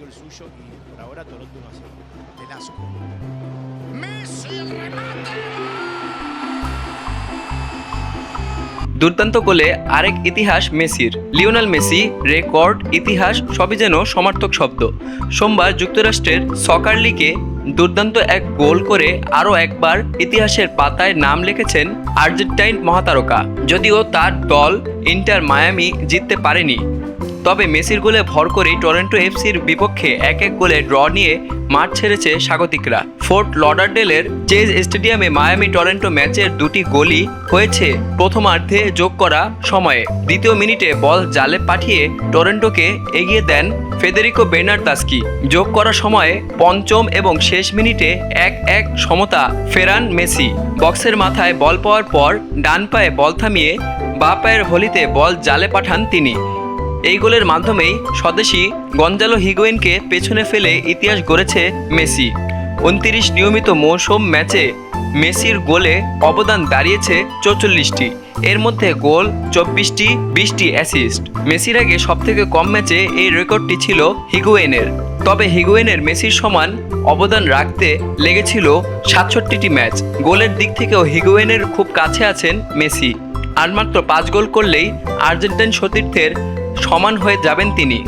metió el suyo y por ahora Toronto 1 a 0. Velasco. Messi el remate. দুর্দান্ত গোলে আরেক ইতিহাস মেসির লিওনাল মেসি রেকর্ড ইতিহাস সবই যেন সমার্থক শব্দ সোমবার যুক্তরাষ্ট্রের সকার লিগে দুর্দান্ত এক গোল করে আরও একবার ইতিহাসের পাতায় নাম লিখেছেন আর্জেন্টাইন মহাতারকা যদিও তার দল ইন্টার মায়ামি জিততে পারেনি তবে মেসির গোলে ভর করেই টরেন্টো এফসির বিপক্ষে এক এক গোলে ড্র নিয়ে মাঠ ছেড়েছে স্বাগতিকরা। ফোর্ট লডারডেলের চেজ স্টেডিয়ামে মায়ামি টরেন্টো ম্যাচের দুটি গোলই হয়েছে। প্রথমার্ধে যোগ করা সময়ে দ্বিতীয় মিনিটে বল জালে পাঠিয়ে টরেন্টোকে এগিয়ে দেন ফেদেরিকো বেনার্দাস্কি যোগ করার সময়ে পঞ্চম এবং শেষ মিনিটে এক এক সমতা ফেরান মেসি। বক্সের মাথায় বল পাওয়ার পর ডান পায়ে বল থামিয়ে বা পায়ের ভলিতে বল জালে পাঠান তিনি। এই গোলের মাধ্যমেই স্বদেশী গঞ্জালো হিগোয়েনকে পেছনে ফেলে ইতিহাস গড়েছে মেসি। উনতিরিশ নিয়মিত মৌসুম ম্যাচে মেসির গোলে অবদান দাঁড়িয়েছে চৌচল্লিশটি। এর মধ্যে গোল, চব্বিশটি, বিশটি অ্যাসিস্ট মেসির আগে সবথেকে কম ম্যাচে এই রেকর্ডটি ছিল হিগুয়েনের তবে হিগুয়েনের মেসির সমান অবদান রাখতে লেগেছিল সাতষট্টিটি ম্যাচ। গোলের দিক থেকেও হিগুয়েনের খুব কাছে আছেন মেসি। আর মাত্র পাঁচ গোল করলেই আর্জেন্টাইন সতীর্থের সমান হয়ে যাবেন তিনি।